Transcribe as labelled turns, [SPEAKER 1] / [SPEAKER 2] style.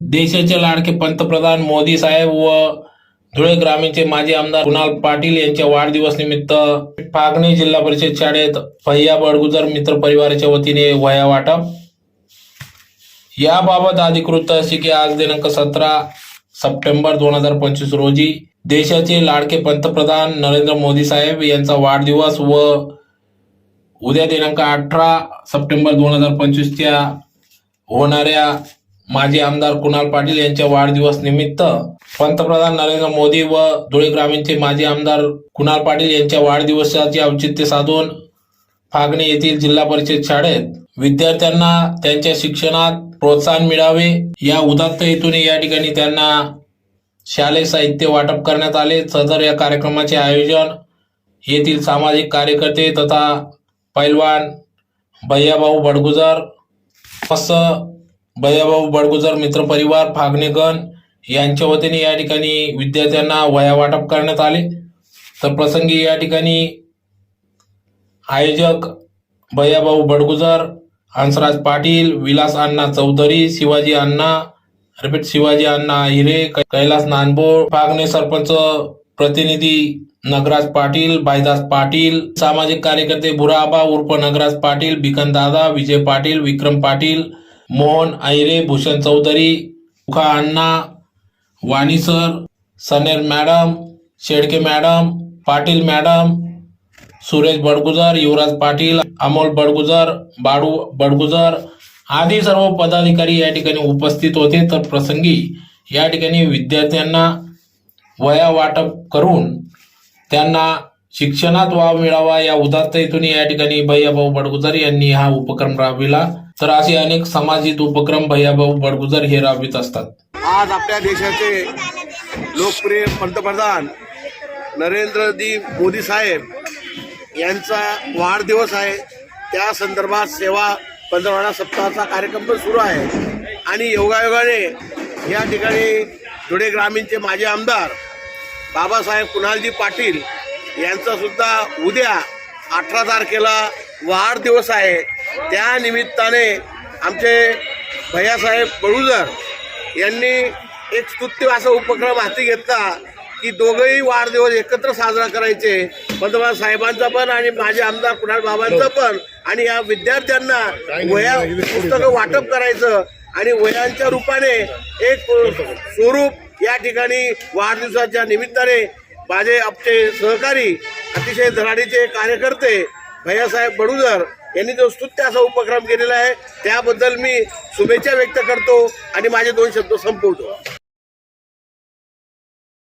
[SPEAKER 1] देशाचे लाडके पंतप्रधान मोदी साहेब व धुळे ग्रामीणचे माजी आमदार कुणाल पाटील यांच्या वाढदिवस निमित्त फागणी जिल्हा परिषद शाळेत भैया बडगुजर मित्र परिवाराच्या वतीने वया वाटप याबाबत अधिकृत अशी की आज दिनांक सतरा सप्टेंबर दोन हजार पंचवीस रोजी देशाचे लाडके पंतप्रधान नरेंद्र मोदी साहेब यांचा वाढदिवस व उद्या दिनांक अठरा सप्टेंबर दोन हजार पंचवीसच्या होणाऱ्या माजी आमदार कुणाल पाटील यांच्या वाढदिवस निमित्त पंतप्रधान नरेंद्र मोदी व धुळे ग्रामीणचे माजी आमदार कुणाल पाटील यांच्या वाढदिवसाचे औचित्य साधून फागणे येथील जिल्हा परिषद शाळेत विद्यार्थ्यांना त्यांच्या शिक्षणात प्रोत्साहन मिळावे. या उदात्त हेतूने या ठिकाणी त्यांना शालेय साहित्य वाटप करण्यात आले. सदर या कार्यक्रमाचे आयोजन येथील सामाजिक कार्यकर्ते तथा पैलवान भैयाभाऊ बडगुजर असं भैयाभाऊ बडगुजर मित्र परिवार फागणेगण यांच्या वतीने या ठिकाणी विद्यार्थ्यांना वया वाटप करण्यात आले. तर प्रसंगी या ठिकाणी आयोजक भैयाभाऊ बडगुजर हंसराज पाटील विलास अण्णा चौधरी शिवाजी अण्णा रिपीट शिवाजी अण्णा हिरे कैलास नानबोळ फागणे सरपंच प्रतिनिधी नगराज पाटील भाईदास पाटील सामाजिक कार्यकर्ते बुराबा उर्फ नगराज पाटील भिकन दादा Vijay Patil Vikram Patil Mohan Ayre Bhushan Chaudhari Mukha Anna Wani sir Saner madam Shedke madam Patil madam Suresh Badgujar Yuvraj Patil Amol Badgujar Badu Badgujar आदी सर्व पदाधिकारी या ठिकाणी उपस्थित होते. तर प्रसंगी या ठिकाणी विद्यार्थ्यांना वया वाटप करून त्यांना शिक्षणात वाव मिळावा या उदात्त हेतून या ठिकाणी भैयाभाऊ बडगुजर यांनी हा उपक्रम राबविला. तर असे अनेक सामाजिक उपक्रम भैयाभाऊ बडगुजर हे राबवित असतात.
[SPEAKER 2] आज आपल्या देशाचे लोकप्रिय पंतप्रधान नरेंद्रजी मोदी साहेब यांचा वाढदिवस आहे. त्या संदर्भात सेवा पंधरवडा सप्ताहाचा कार्यक्रम पण सुरू आहे. आणि योगायोगाने या ठिकाणी धुळे ग्रामीणचे माजी आमदार बाबासाहेब कुणालजी पाटील यांचा सुद्धा उद्या अठरा तारखेला वाढदिवस आहे. त्या निमित्ताने आमचे भैयासाहेब बळुजर यांनी एक स्तुत्य असा उपक्रम हाती घेतला की दोघंही वाढदिवस एकत्र साजरा करायचे. पंतप्रधान साहेबांचा पण आणि माझे आमदार कुणाल बाबांचा पण. आणि या विद्यार्थ्यांना वया पुस्तकं वाटप करायचं आणि वयांच्या रूपाने एक स्वरूप या ठिकाणी वाढदिवसाच्या निमित्ताने माझे आपले सहकारी अतिशय धडाडीचे कार्यकर्ते भैयासाहेब बडुजर यांनी जो स्तुत्य असा उपक्रम केलेला आहे त्याबद्दल मी शुभेच्छा व्यक्त करतो आणि माझे दोन शब्द संपवतो.